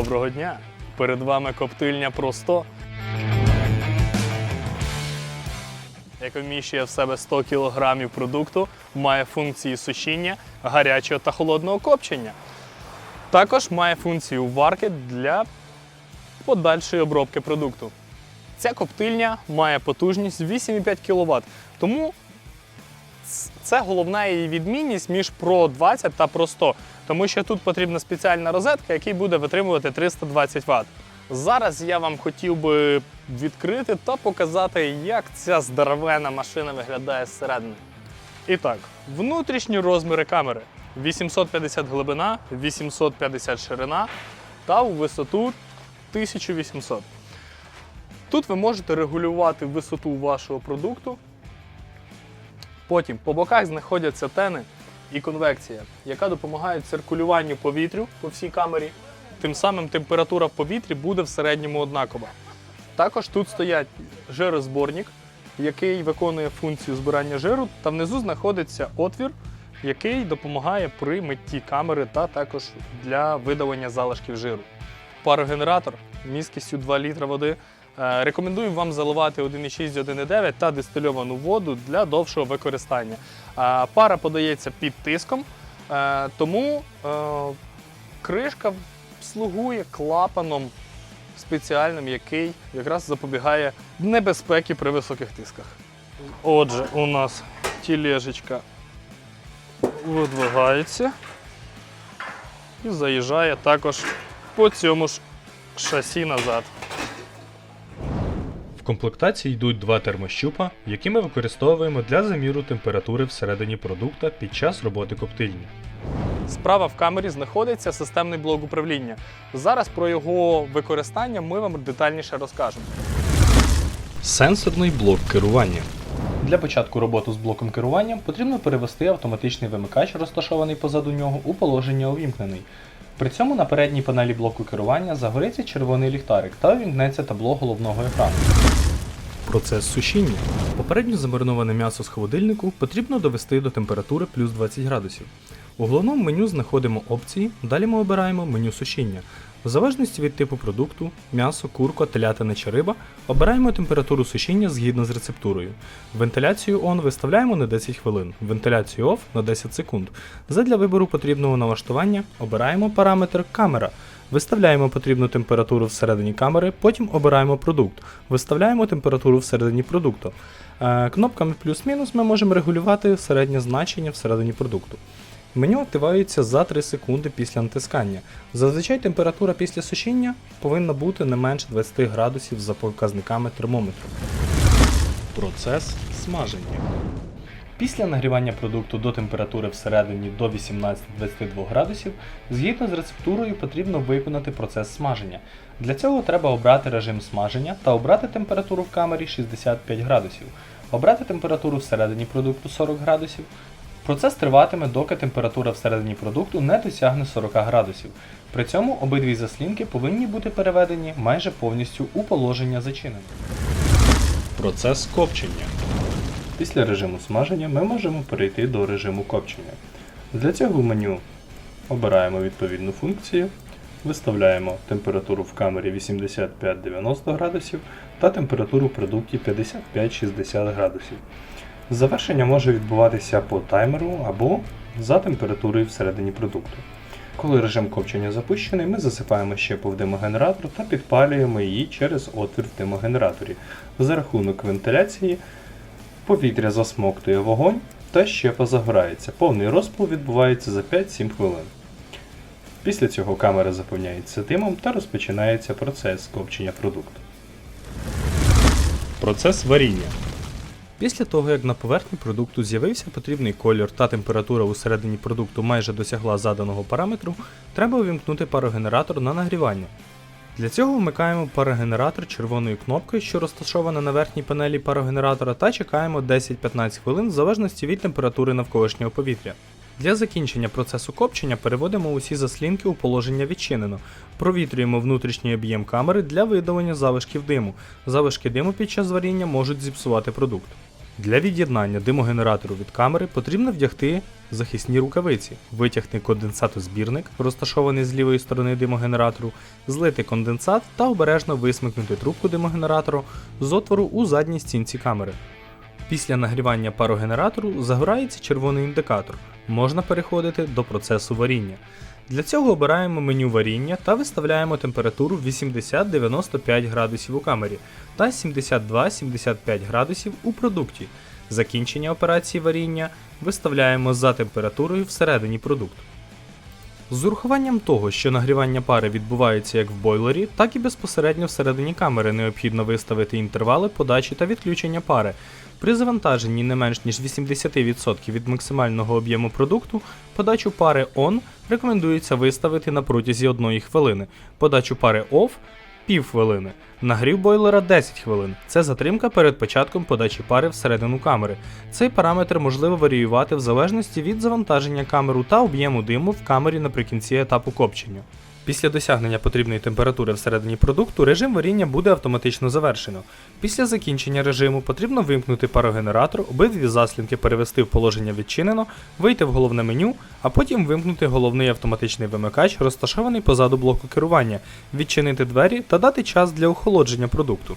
Доброго дня! Перед вами коптильня 100. яка вміщує в себе 100 кг продукту, має функції сушіння, гарячого та холодного копчення. Також має функцію варки для подальшої обробки продукту. Ця коптильня має потужність 8,5 кВт, тому це головна її відмінність між Pro 20 та Pro 100, тому що тут потрібна спеціальна розетка, яка буде витримувати 320 Вт. Зараз я вам хотів би відкрити та показати, як ця здоровена машина виглядає зсередини. І так, внутрішні розміри камери 850 глибина, 850 ширина та у висоту 1800. Тут ви можете регулювати висоту вашого продукту. Потім по боках знаходяться тени і конвекція, яка допомагає циркулюванню повітрю по всій камері. Тим самим температура в повітрі буде в середньому однакова. Також тут стоять жирозборник, який виконує функцію збирання жиру, та внизу знаходиться отвір, який допомагає при митті камери та також для видалення залишків жиру. Парогенератор місткістю 2 літра води. Е, Рекомендую вам заливати 1,6 1,9 та дистильовану воду для довшого використання. Е, Пара подається під тиском, е, тому кришка слугує клапаном спеціальним, який якраз запобігає небезпеки при високих тисках. Отже, у нас тілежечка видвигається і заїжджає також по цьому ж шасі назад. Комплектації йдуть два термощупа, які ми використовуємо для заміру температури всередині продукта під час роботи коптильні. Справа в камері знаходиться системний блок управління. Зараз про його використання ми вам детальніше розкажемо. Сенсорний блок керування. Для початку роботи з блоком керування потрібно перевести автоматичний вимикач, розташований позаду нього, у положення увімкнений. При цьому на передній панелі блоку керування загориться червоний ліхтарик та увімкнеться табло головного екрану. Процес сушіння. Попередньо замариноване м'ясо з холодильнику потрібно довести до температури плюс 20 градусів. У головному меню знаходимо опції, далі ми обираємо меню сушіння. В залежності від типу продукту, м'ясо, курка, телятина чи риба, обираємо температуру сушіння згідно з рецептурою. Вентиляцію ON виставляємо на 10 хвилин, вентиляцію OFF на 10 секунд. Задля вибору потрібного налаштування обираємо параметр камера. Виставляємо потрібну температуру всередині камери, потім обираємо продукт. Виставляємо температуру всередині продукту. Е, Кнопками плюс-мінус ми можемо регулювати середнє значення всередині продукту. Меню активується за 3 секунди після натискання. Зазвичай температура після сушіння повинна бути не менше 20 градусів за показниками термометру. Процес смаження. Після нагрівання продукту до температури всередині до 18-22 градусів, згідно з рецептурою потрібно виконати процес смаження. Для цього треба обрати режим смаження та обрати температуру в камері 65 градусів, обрати температуру всередині продукту 40 градусів. Процес триватиме, доки температура всередині продукту не досягне 40 градусів. При цьому обидві заслінки повинні бути переведені майже повністю у положення зачинення. Процес копчення. Після режиму смаження ми можемо перейти до режиму копчення. Для цього в меню обираємо відповідну функцію, виставляємо температуру в камері 85-90 градусів та температуру в продукті 55-60 градусів. Завершення може відбуватися по таймеру або за температурою всередині продукту. Коли режим копчення запущений, ми засипаємо щепу в димогенератор та підпалюємо її через отвір в димогенераторі. За рахунок вентиляції Повітря засмоктує вогонь та щепа загорається. Повний розпал відбувається за 5-7 хвилин. Після цього камера заповняється димом та розпочинається процес копчення продукту. Процес варіння. Після того, як на поверхні продукту з'явився потрібний колір та температура усередині продукту майже досягла заданого параметру, треба увімкнути парогенератор на нагрівання. Для цього вмикаємо парогенератор червоною кнопкою, що розташована на верхній панелі парогенератора, та чекаємо 10-15 хвилин в залежності від температури навколишнього повітря. Для закінчення процесу копчення переводимо усі заслінки у положення відчинено, провітрюємо внутрішній об'єм камери для видалення залишків диму. Залишки диму під час варіння можуть зіпсувати продукт. Для від'єднання димогенератору від камери потрібно вдягти захисні рукавиці, витягти конденсатозбірник, розташований з лівої сторони димогенератору, злити конденсат та обережно висмикнути трубку димогенератору з отвору у задній стінці камери. Після нагрівання парогенератору загорається червоний індикатор. Можна переходити до процесу варіння. Для цього обираємо меню варіння та виставляємо температуру 80-95 градусів у камері та 72-75 градусів у продукті. Закінчення операції варіння виставляємо за температурою всередині продукту. З урахуванням того, що нагрівання пари відбувається як в бойлері, так і безпосередньо всередині камери необхідно виставити інтервали подачі та відключення пари. При завантаженні не менш ніж 80% від максимального об'єму продукту подачу пари ON рекомендується виставити на протязі 1 хвилини, подачу пари OFF пів хвилини, нагрів бойлера 10 хвилин. Це затримка перед початком подачі пари всередину камери. Цей параметр можливо варіювати в залежності від завантаження камеру та об'єму диму в камері наприкінці етапу копчення. Після досягнення потрібної температури всередині продукту режим варіння буде автоматично завершено. Після закінчення режиму потрібно вимкнути парогенератор, обидві заслінки перевести в положення відчинено, вийти в головне меню, а потім вимкнути головний автоматичний вимикач, розташований позаду блоку керування, відчинити двері та дати час для охолодження продукту.